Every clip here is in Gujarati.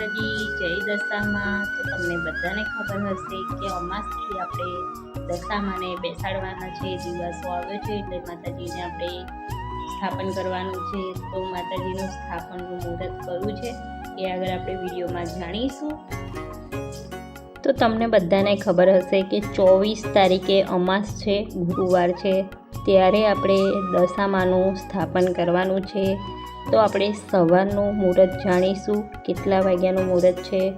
માતાજી, જય દશામાં. તો તમને બધાને ખબર હશે કે અમાસથી આપણે દશામાને બેસાડવાના છે દિવસો આવ્યો છે, એટલે માતાજીને આપણે સ્થાપન કરવાનું છે. તો માતાજીનું સ્થાપનનું મુહૂર્ત કરવું છે એ આગળ આપણે વિડીયોમાં જાણીશું. તો તમને બધાને ખબર હશે કે ચોવીસ તારીખે અમાસ છે, ગુરુવાર છે. ત્યારે આપણે દશામાનું સ્થાપન કરવાનું છે. તો આપણે સવારનું મુહૂર્ત જાણીશું. કેટલા વાગ્યાનું મુહૂર્ત છે?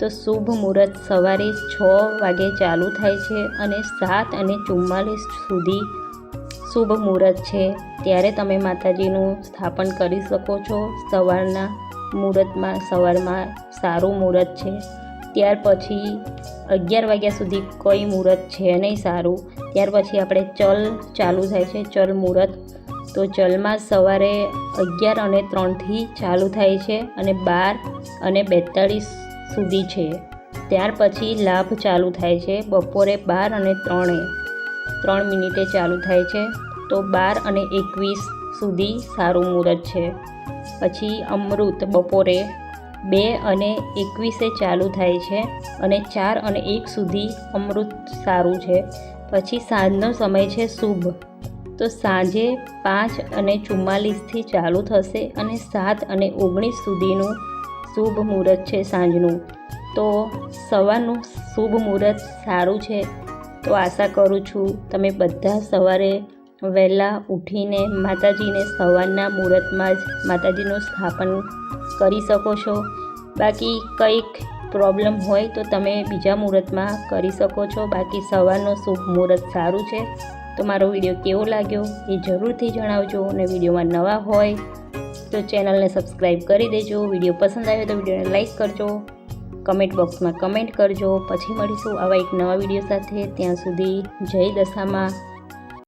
તો શુભ મુહૂર્ત સવારે છ વાગે ચાલુ થાય છે અને સાત અને ચુમ્માલીસ સુધી શુભ મુહૂર્ત છે. ત્યારે તમે માતાજીનું સ્થાપન કરી શકો છો. સવારના મુહૂર્તમાં સવારમાં સારું મુહૂર્ત છે. ત્યાર પછી અગિયાર વાગ્યા સુધી કોઈ મુહૂર્ત છે નહીં સારું. ત્યાર પછી આપણે ચલ ચાલુ થાય છે. ચલ મુહૂર્ત તો ચલમાં સવારે અગિયાર અને ત્રણથી ચાલુ થાય છે અને બાર અને બેતાળીસ સુધી છે. ત્યાર પછી લાભ ચાલુ થાય છે બપોરે બાર અને ત્રણે. ત્રણ મિનિટે ચાલુ થાય છે તો બાર અને એકવીસ સુધી સારું મુહૂર્ત છે. પછી અમૃત બપોરે બે અને એકવીસે ચાલુ થાય છે અને ચાર અને એક સુધી અમૃત સારું છે. પછી સાંજનો સમય છે શુભ. તો સાંજે પાંચ અને ચુમ્માલીસથી ચાલુ થશે અને સાત અને ઓગણીસ સુધીનું શુભ મુહૂર્ત છે સાંજનું. તો સવારનું શુભ મુહૂર્ત સારું છે. તો આશા કરું છું તમે બધા સવારે વહેલા ઉઠીને માતાજીને સવારના મુહૂર્તમાં જ માતાજીનું સ્થાપન કરી શકો છો. બાકી કંઈક પ્રોબ્લેમ હોય તો તમે બીજા મુહૂર્તમાં કરી શકો છો. બાકી સવારનો શુભ મુહૂર્ત સારું છે. તો મારો વીડિયો કેવો લાગ્યો એ જરૂરથી જણાવજો અને વિડીયોમાં નવા હોય તો ચેનલને સબસ્ક્રાઈબ કરી દેજો. વીડિયો પસંદ આવ્યો તો વિડીયોને લાઈક કરજો. કમેન્ટ બોક્સમાં કમેન્ટ કરજો. પછી મળીશું આવા એક નવા વીડિયો સાથે. ત્યાં સુધી જય દશામાં.